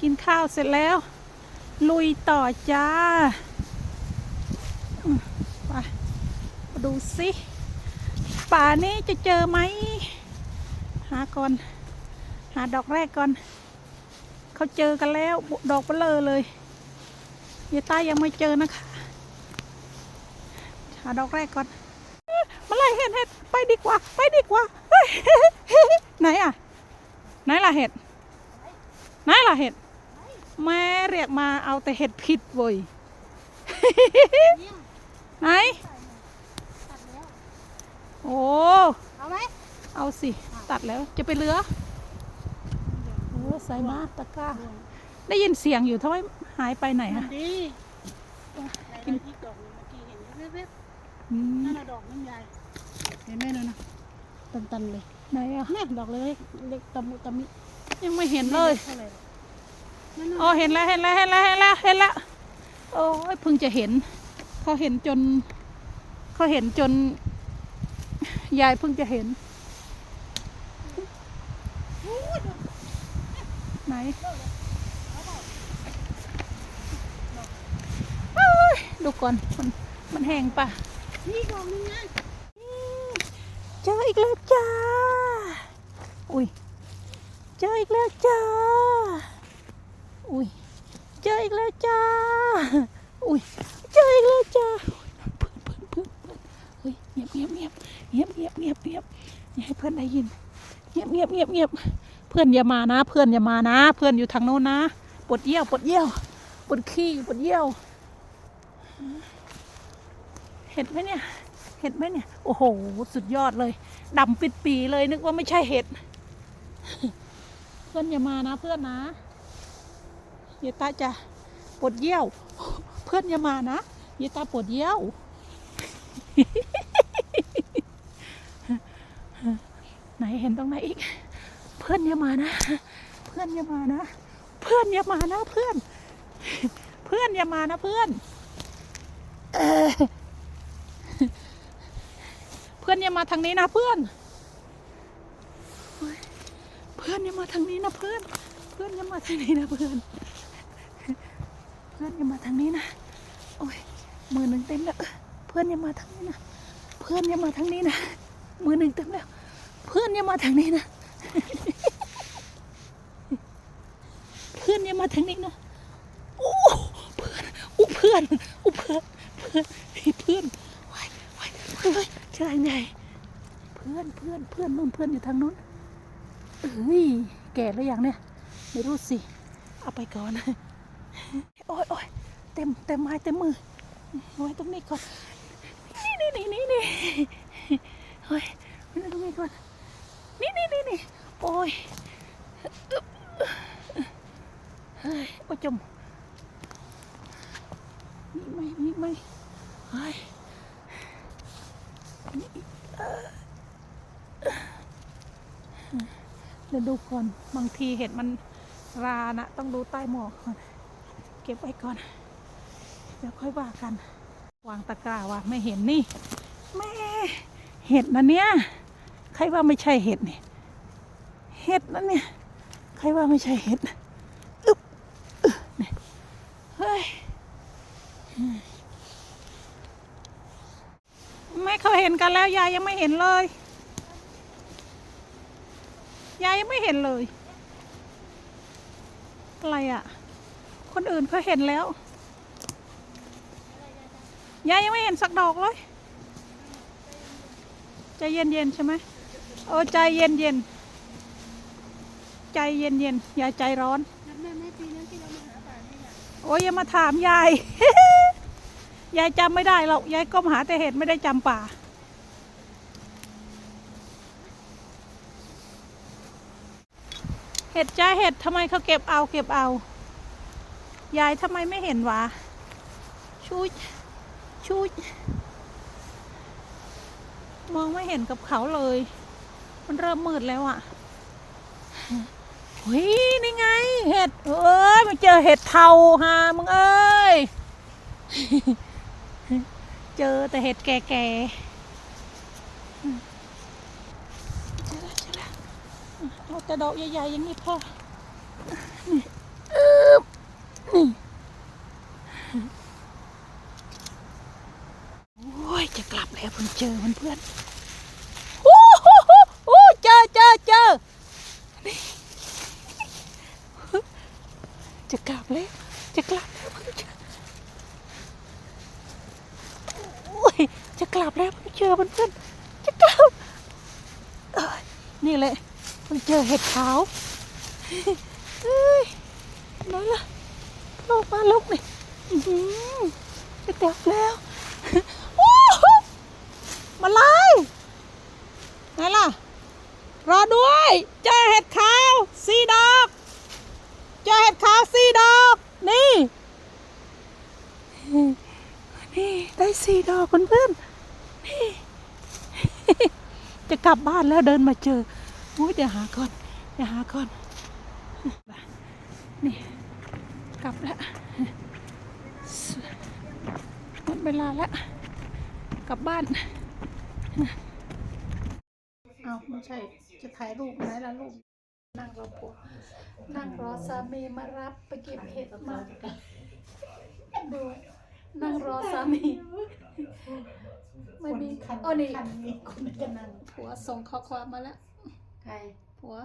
กินข้าวเสร็จแล้ว ลุยต่อจ้ามไปมาดูสิป่านี้จะเจอไหม หาก่อน หาดอกแรกก่อน เขาเจอกันแล้ว ดอกเบลอเลยยายตายังไม่เจอนะคะ หาดอกแรกก่อนเมาไล่เห็ดเห็ดไปดีกว่า ไปดีกว่า ไหนอะ ไหนล่ะเห็ด ไหนล่ะเห็ด แม่เรียกมาเอาแต่เห็ดผิดเว้ยไหนโอ้เอาไหมเอาสิ ตัดแล้วจะไปเหลือโอ้ใส่มาตะกร้า ได้ยินเสียงอยู่ทำไมหายไปไหนมัอะนดีกินที่ดอกเมื่อกี้เห็นเว็บอืมๆนั่นน่ะดอกน้ำยายเห็นไหมนั่นนะตันๆเลยไหนอะแม่ดอกเล็กเล็กตะมุตะมิ ยังไม่เห็นเลยเท่าไหร่หร อ๋อเห็นแล้วเห็นแล้วเห็นแล้วเห็นแล้วเห็นแล้วโอ้ยเพิ่งจะเห็นเขาเห็นจนเขาเห็นจน ยายเพิ่งจะเห็น ไหนดูก่อนมันมันแห้งปะนี่ดอกนึงไงเจออีกแล้วจ้า อุ้ย เจออีกแล้วจ้า อุ้ยเจออีกแล้วจ้า อุ้ยเจออีกแล้วจ้าเพื่อนเพื่อนเพื่อนเฮ้ยเงียบเงียบเงียบเงียบเงียบเงียบเงียบอย่าให้เพื่อนได้ยิน เงียบเงียบเงียบเงียบเพื่อนอย่ามานะ เพื่อนอย่ามานะ เพื่อนอยู่ทางโน้นนะปวดเยี่ยวปวดเยี่ยวปวดขี้ปวดเยี่ยว เห็ดไหมเนี่ย เห็ดไหมเนี่ย โอ้โห สุดยอดเลยดำปิดปีเลยนึกว่าไม่ใช่เห็ด เพื่อนอย่ามานะเพื่อนนะ ยตาจะปวดเยี่ยว เพื่อนอย่ามานะเยตาปวดเยี่ยวไหนเห็นตรงไหนอีก เพื่อนอย่ามานะ เพื่อนอย่ามานะ เพื่อนอย่ามานะ เพื่อน เพื่อนอย่ามานะเพื่อน เพื่อนอย่ามาทางนี้นะเพื่อน เพื่อนอย่ามาทางนี้นะเพื่อน เพื่อนอย่ามาทางนี้นะเพื่อน เพื่อนอย่ามาทางนี้นะโอ้ยมือหนึ่งเต็มแล้วเพื่อนอย่ามาทางนี้นะเพื่อนอย่ามาทางนี้นะมือหนึ่งเต็มแล้ว เพื่อนอย่ามาทางนี้นะเพื่อนอย่ามาทางนี้นะโอ้เพื่อนอู้เพื่อนอู้เพื่อนเพื่อนเพื่อนว้ายว้ายเพื่อนใช่ไงเพื่อนเพื่อนเพื่อนนู่นเพื่อนอยู่ทางนู้นเอ้ยแก่แล้วยังเนี่ยไม่รู้สิเอาไปก่อน โอ้ยโอ้ยเต็มเต็มไม้เต็มมือเอาไว้ตรงนี้ก่อน นี่นี่นี่นี่นี่เฮ้ยไว้ตรงนี้ก่อน นี่นี่นี่นี่โอ้ยเฮ้ยโอ้ยจมมีไหมมีไหมเฮ้ยนี่เออเดี๋ยวดูก่อน บางทีเห็ดมันรานะ ต้องดูใต้หมอกก่อน เก็บไว้ก่อน เดี๋ยวค่อยว่ากัน วางตะกร้าว่าไม่เห็นนี่แม่เห็ดนะเนี่ย ใครว่าไม่ใช่เห็ดนี่ เห็ดนะเนี่ย ใครว่าไม่ใช่เห็ดอึ๊บอึ๊บเนี่ยเฮ้ยไม่เขาเห็นกันแล้วยายยังไม่เห็นเลย ยายยังไม่เห็นเลย อะไรอะ คนอื่นเขาเห็นแล้วยายยังไม่เห็นสักดอกเลยใจเย็นๆใช่ไหมโอ้ใจเย็นๆใจเย็นๆอย่าใจร้อนนับแม่แม่ปีนั้นที่เรามาหาป่านี่แหละโอ้ยอย่ามาถามยายยายจำไม่ได้หรอกยายก้มหาแต่เห็ดไม่ได้จำป่าเห็ดจ้าเห็ดทำไมเขาเก็บเอาเก็บเอา ยายทำไมไม่เห็นวะชุยชุยมองไม่เห็นกับเขาเลย มันเริ่มมืดแล้วอะ่ะเฮ้ยนี่ไง เห็ดเอ้ยมาเจอเห็ดเทาฮะมึงเอ้ย เจอแต่เห็ดแก่ๆเจอแล้วเจอแล้วเอาแต่ดอกใหญ่ๆอย่างนี้พอนี่เออ โอ้ยจะกลับแล้วเพิ่งเจอเพื่อนโอ้โหโอ้เจอเจอเจอจะกลับแล้วจะกลับแล้วเพิ่งเจอโอ้ยจะกลับแล้วเพิ่งเจอเพื่อนจะกลับนี่แหละเพิ่งเจอเห็ดขาวเฮ้ยน้อยละลงมาลุกนี่ จะกลับแล้วโอ้โหมาไล่ไหนล่ะ รอด้วย เจอเห็ดขาวสีดอก เจอเห็ดขาวสีดอก นี่ นี่ ได้สีดอกเพื่อนๆนี่ จะกลับบ้านแล้วเดินมาเจออุ้ยเดี๋ยวหาก่อน เดี๋ยวหาก่อน นี่ กลับแล้วหมด เวลาแล้วกลับบ้าน เอาไม่ใช่ จะถ่ายรูปไหนล่ะลูกนั่งรอผัวนั่งรอสามีมารับไปเก็บเห็ดมาดูนั่งรอสามี ไม่มีโอ้นี่ คันมีคนจะนั่งผัวส่งข้อความมาแล้ว ใครผัว